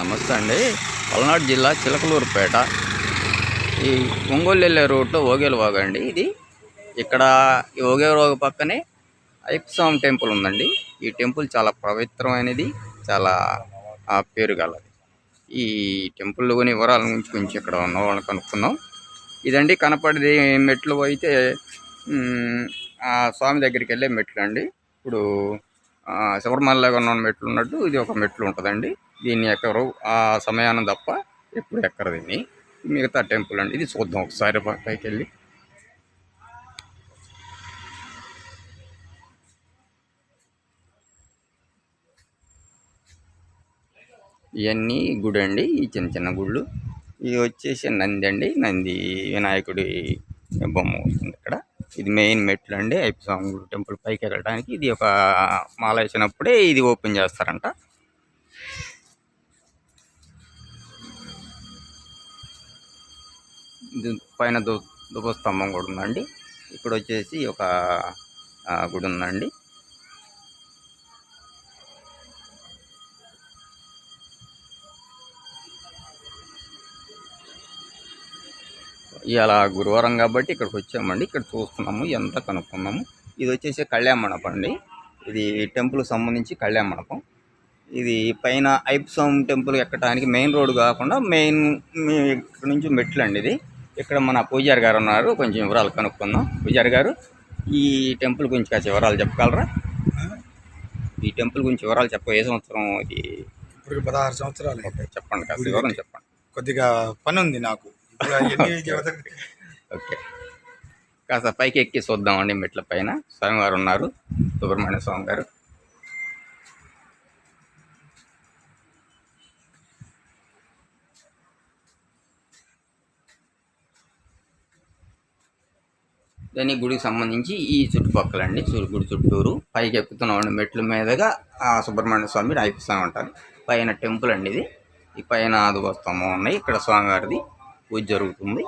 నమస్తే అండి. పల్నాడు జిల్లా చిలకలూరుపేట. ఈ ఒంగోలు వెళ్ళే రూట్లో ఓగేలు వాగు అండి ఇది. ఇక్కడ ఈ ఓగేలు వాగు పక్కనే ఐప్స్వామి టెంపుల్ ఉందండి. ఈ టెంపుల్ చాలా పవిత్రమైనది చాలా ఆ, ఈ గలది ఈ టెంపుల్లోని వివరాల గురించి కొంచెం ఇక్కడ ఉన్న వాళ్ళని కనుక్కున్నాం ఇదండి కనపడేది మెట్లు అయితే ఆ స్వామి దగ్గరికి వెళ్ళే మెట్లు అండి. ఇప్పుడు ఆ, ఉన్న మెట్లు ఉన్నట్టు ఇది ఒక మెట్లు ఉంటుందండి. దీన్ని ఎక్కరు ఆ సమయాన్ని తప్ప ఎప్పుడు ఎక్కరు దీన్ని. మిగతా టెంపుల్ అండి. ఇది చూద్దాం ఒకసారి పైకి వెళ్ళి. ఇవన్నీ గుడి అండి ఈ చిన్న చిన్న గుళ్ళు. ఇది వచ్చేసి నంది అండి. నంది వినాయకుడి బొమ్మ వస్తుంది ఇక్కడ. ఇది మెయిన్ మెట్లు అండి. అయ్యప్ప స్వామి గుడి టెంపుల్ పైకి వెళ్ళడానికి ఇది ఒక మాల వేసినప్పుడే ఇది ఓపెన్ చేస్తారంట. పైన దు దుపస్తంభం కూడా ఉందండి. ఇక్కడ వచ్చేసి ఒక గుడి ఉందండి. ఇవాళ గురువారం కాబట్టి ఇక్కడికి వచ్చామండి. ఇక్కడ చూస్తున్నాము ఎంత కనుక్కున్నాము. ఇది వచ్చేసి కళ్యాణ మండపం అండి ఇది టెంపుల్ సంబంధించి కళ్యాణ మండపం ఇది పైన ఐప్సోమ్ టెంపుల్ ఎక్కడానికి మెయిన్ రోడ్ కాకుండా మెయిన్ ఇక్కడ నుంచి మెట్లు అండి ఇది. ఇక్కడ మన పూజారి గారు ఉన్నారు. కొంచెం వివరాలు కనుక్కుందాం. పూజారి గారు ఈ టెంపుల్ గురించి కాస్త వివరాలు చెప్పగలరా? ఈ టెంపుల్ గురించి వివరాలు చెప్ప ఏ సంవత్సరం ఇది? ఇప్పుడు పదహారు సంవత్సరాలు. చెప్పండి కాస్త వివరం చెప్పండి. కొద్దిగా పని ఉంది నాకు. ఓకే. కాస్త పైకి ఎక్కి చూద్దామండి మెట్ల పైన. స్వామివారు ఉన్నారు. సుబ్రహ్మణ్య స్వామి గారు. దాని గుడికి సంబంధించి ఈ చుట్టుపక్కల అండి గుడి చుట్టూరు. పైకి ఎక్కుతున్నామండి మెట్ల మీదుగా ఆ సుబ్రహ్మణ్య స్వామి రాయిస్తాం ఉంటారు పైన టెంపుల్ అండి ఇది. ఈ పైన ఆదువస్తమం ఉన్నాయి. ఇక్కడ స్వామివారిది పూజ జరుగుతుంది.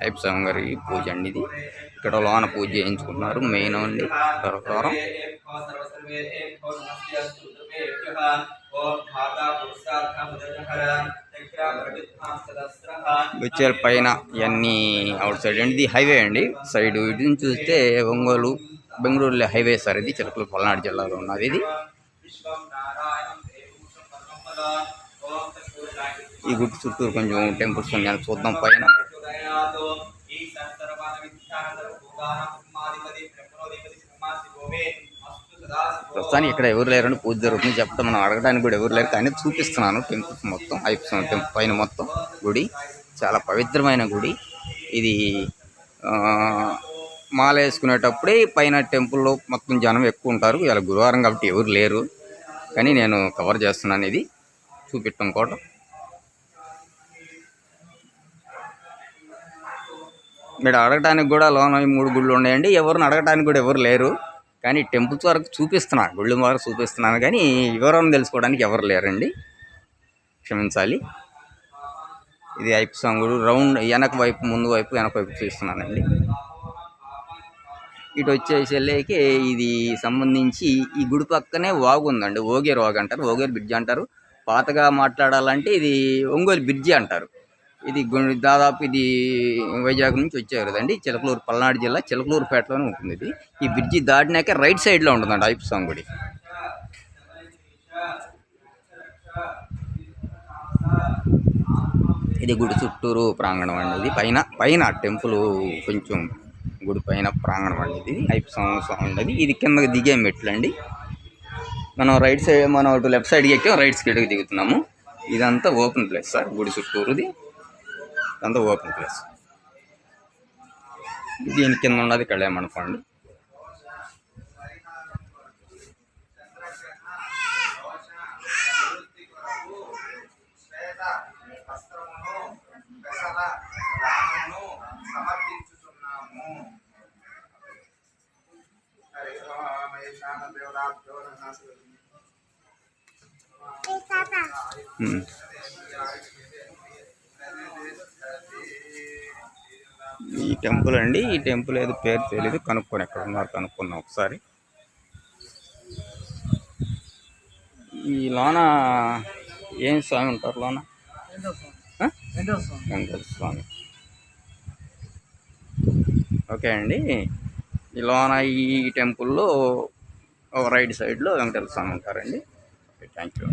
అయ్యప్ప స్వామి గారి పూజ అండి ఇది. ఇక్కడ లోన పూజ చేయించుకున్నారు మెయిన్ అండి ప్రకారం వచ్చే పైన ఇవన్నీ అవుట్ సైడ్ అండి. ఇది హైవే అండి. సైడ్ ఇటు నుంచి చూస్తే ఒంగోలు బెంగళూరు హైవే సార్ ఇది. చిలకలు పల్నాడు జిల్లాలో ఉన్నది ఇది. ఈ గుడి చుట్టూరు కొంచెం టెంపుల్స్ ఉన్నాయి చూద్దాం పైన. ప్రస్తుతానికి ఇక్కడ ఎవరు లేరని పూజ జరుగుతుంది. చెప్తే మనం అడగడానికి కూడా ఎవరు లేరు కానీ చూపిస్తున్నాను టెంపుల్స్ మొత్తం ఐపుసం టెంపుల్ పైన మొత్తం గుడి. చాలా పవిత్రమైన గుడి. ఇది ఆ, మాల వేసుకునేటప్పుడే పైన టెంపుల్లో మొత్తం జనం ఎక్కువ ఉంటారు. ఇలా గురువారం కాబట్టి ఎవరు లేరు. కానీ నేను కవర్ చేస్తున్నాను ఇది. చూపెట్టం కూడా మీరు అడగటానికి కూడా లోన మూడు గుళ్ళు ఉన్నాయండి. ఎవరిని అడగటానికి కూడా ఎవరు లేరు. కానీ టెంపుల్స్ వరకు చూపిస్తున్నా గుళ్ళు వరకు చూపిస్తున్నాను. కానీ వివరం తెలుసుకోవడానికి ఎవరు లేరండి. క్షమించాలి. ఇది ఐపు సాంగుడు రౌండ్ వెనక వైపు ముందు వైపు వెనక వైపు చూస్తున్నానండి. ఇటు వచ్చేసి వెళ్ళేకి ఇది సంబంధించి ఈ గుడి పక్కనే వాగు ఉందండి. ఓగేరు వాగు అంటారు. ఓగేరు బ్రిడ్జ్ అంటారు. పాతగా మాట్లాడాలంటే ఇది ఒంగోలు బ్రిడ్జి అంటారు. ఇది గు- దాదాపు ఇది వైజాగ్ నుంచి వచ్చారు కదండి చిలకలూరు పల్నాడు జిల్లా చిలకలూరుపేటలోనే ఉంటుంది ఇది. ఈ బ్రిడ్జి దాటినాక రైట్ సైడ్లో ఉంటుందండి ఐపు సాంగ్ గుడి. ఇది గుడి చుట్టూరు ప్రాంగణం అండి. ఇది పైన పైన టెంపుల్ కొంచెం గుడి పైన ప్రాంగణం అండి ఇది. ఐపు సంవత్సరం ఉండేది. ఇది కిందకి దిగే మెట్లు అండి మనం రైట్ సైడ్ మనం అటు లెఫ్ట్ సైడ్కి ఎక్కాం రైట్ సైడ్కి దిగుతున్నాము. ఇదంతా ఓపెన్ ప్లేస్ సార్ గుడి చుట్టూరుది. ఇదంతా ఓపెన్ ప్లేస్. దీని కింద ఉన్నది కళ్యాణ మండపం అండి. ఈ టెంపుల్ అండి. ఈ టెంపుల్ ఏదో పేరు తెలియదు కనుక్కొని ఎక్కడ ఉన్నారు కనుక్కున్నాం ఒకసారి. ఈ లోన ఏం స్వామి ఉంటారు లోన? స్వామి ఓకే అండి. ఈ లోన ఈ టెంపుల్లో రైట్ సైడ్లో వెంకటేశ్వర స్వామి ఉంటారండి. Thank you